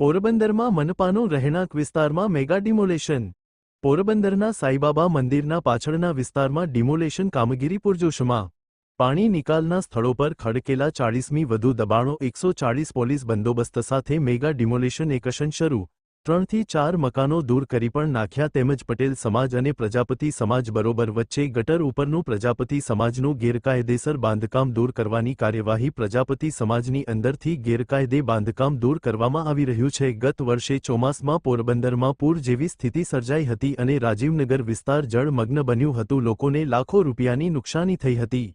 પોરબંદરમાં મનપાનો રહેણાંક વિસ્તારમાં મેગા ડિમોલેશન. પોરબંદરના સાઈબાબા મંદિરના પાછળના વિસ્તારમાં ડિમોલેશન કામગીરી પૂરજોશમાં. પાણી નિકાલના સ્થળો પર ખડકેલા ચાળીસમી વધુ દબાણો એકસો ચાળીસ પોલીસ બંદોબસ્ત સાથે મેગા ડિમોલેશન એકશન શરૂ. ત્રણથી ચાર મકાનો દૂર કરી પણ નાખ્યા તેમજ પટેલ સમાજ અને પ્રજાપતિ સમાજ બરોબર વચ્ચે ગટર ઉપરનું પ્રજાપતિ સમાજનું ગેરકાયદેસર બાંધકામ દૂર કરવાની કાર્યવાહી પ્રજાપતિ સમાજની અંદરથી ગેરકાયદે બાંધકામ દૂર કરવામાં આવી રહ્યું છે. ગત વર્ષે ચોમાસમાં પોરબંદરમાં પૂર જેવી સ્થિતિ સર્જાઈ હતી અને રાજીવનગર વિસ્તાર જળમગ્ન બન્યું હતું. લોકોને લાખો રૂપિયાની નુકસાની થઈ હતી.